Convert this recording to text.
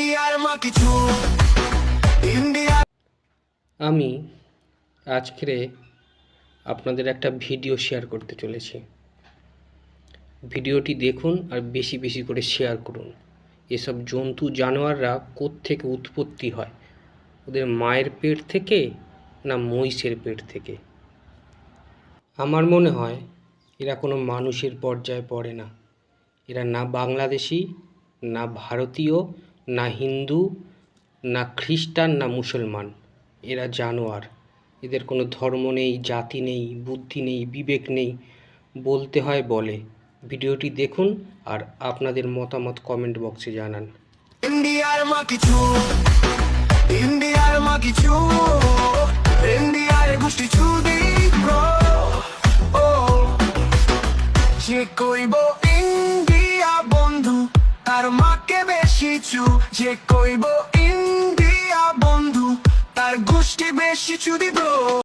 ইন্ডিয়ার মা কিছু। ইন্ডিয়া আমি আজকে আপনাদের একটা ভিডিও শেয়ার করতে চলেছি। ভিডিওটি দেখুন আর বেশি বেশি করে শেয়ার করুন। এসব জন্তু, জানোয়াররা কোত্থেকে উৎপত্তি হয়? ওদের মায়ের পেট থেকে না মহিষের পেট থেকে? আমার মনে হয় এরা কোনো মানুষের পর্যায়ে পড়ে না। এরা না বাংলাদেশি, না ভারতীয় না হিন্দু, না খ্রিস্টান, না মুসলমান। এরা জানোয়ার। এদের কোনো ধর্ম নেই, জাতি নেই, বুদ্ধি নেই, বিবেক নেই। বলতে হয় বলে। ভিডিওটি দেখুন আর আপনাদের মতামত কমেন্ট বক্সে জানান। ইন্ডিয়ার মা কিছু, ইন্ডিয়ার মা কিছু, ইন্ডিয়ার গোষ্ঠী চুদি ও কইব চু যে কইব ইন্ডিয়া বন্ধু তার গোষ্ঠী বেশি চুদি ব্রো